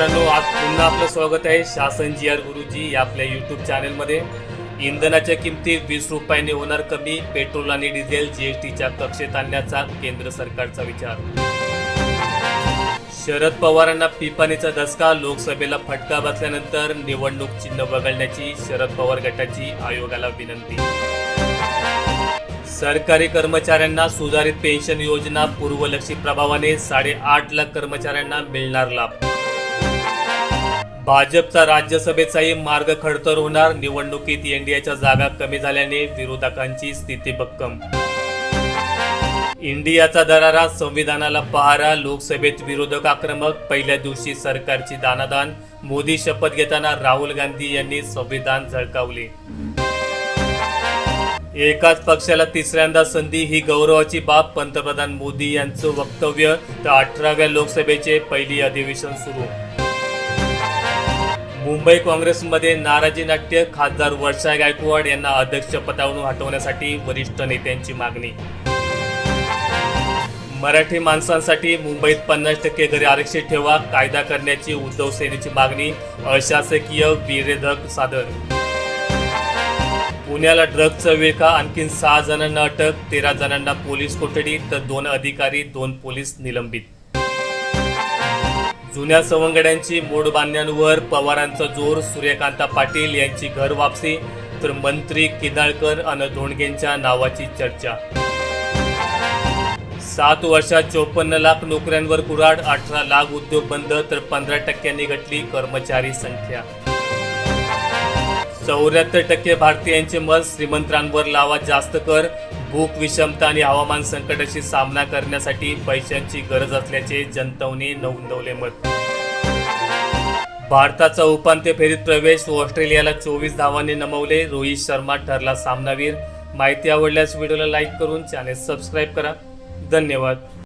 मित्रांनो आज पुन्हा आपलं स्वागत आहे शासन जी आर गुरुजी या आपल्या यूट्यूब चॅनेलमध्ये इंधनाच्या किमती वीस रुपयांनी होणार कमी पेट्रोल आणि डिझेल जीएसटीच्या कक्षेत आणण्याचा केंद्र सरकारचा विचार. शरद पवारांना पिपाणीचा धसका लोकसभेला फटका बसल्यानंतर निवडणूक चिन्ह वगळण्याची शरद पवार गटाची आयोगाला विनंती. सरकारी कर्मचाऱ्यांना सुधारित पेन्शन योजना पूर्वलक्षी प्रभावाने साडेआठ लाख कर्मचाऱ्यांना मिळणार लाभ. भाजपचा राज्यसभेचाही मार्ग खडतर होणार. निवडणुकीत एनडीएच्या जागा कमी झाल्याने विरोधकांची स्थिती भक्कम. इंडियाचा दरारा संविधानाला पहारा. लोकसभेत विरोधक आक्रमक. पहिल्या दिवशी सरकारची दानादान. मोदी शपथ घेताना राहुल गांधी यांनी संविधान झळकावले. एकाच पक्षाला तिसऱ्यांदा संधी ही गौरवाची बाब. पंतप्रधान मोदी यांचं वक्तव्य. तर अठराव्या लोकसभेचे पहिली अधिवेशन सुरू. मुंबई काँग्रेसमध्ये नाराजी नाट्य खासदार वर्षा गायकवाड यांना अध्यक्षपदावरून हटवण्यासाठी वरिष्ठ नेत्यांची मागणी. मराठी माणसांसाठी मुंबईत पन्नास टक्के घरे आरक्षित ठेवा कायदा करण्याची उद्धव सेनेची मागणी अशासकीय विरोधक सादर. पुण्याला ड्रग्जचा विळखा आणखी सहा जणांना अटक तेरा जणांना पोलीस कोठडी तर दोन अधिकारी दोन पोलीस निलंबित. जुन्या सवंगड्यांची मोड बांधण्यांवर पवारांचा जोर सूर्यकांता पाटील यांची घर वापसी तर मंत्री किदाळकर अन धोंडगेंच्या नावाची चर्चा. सात वर्षात चोपन्न लाख नोकऱ्यांवर कुराड अठरा लाख उद्योग बंद तर पंधरा टक्क्यांनी घटली कर्मचारी संख्या. चौऱ्याहत्तर टक्के भारतीयांचे मत श्रीमंतांवर लावा जास्त कर भूक विषमता आणि हवामान संकटाशी सामना करण्यासाठी पैशांची गरज असल्याचे जनतवने नोंदवले मत. भारताचा उपांत्य फेरीत प्रवेश ऑस्ट्रेलियाला चोवीस धावांनी नमवले. रोहित शर्मा ठरला सामनावीर. माहिती आवडल्यास व्हिडिओला लाईक करून चॅनेल सबस्क्राईब करा. धन्यवाद.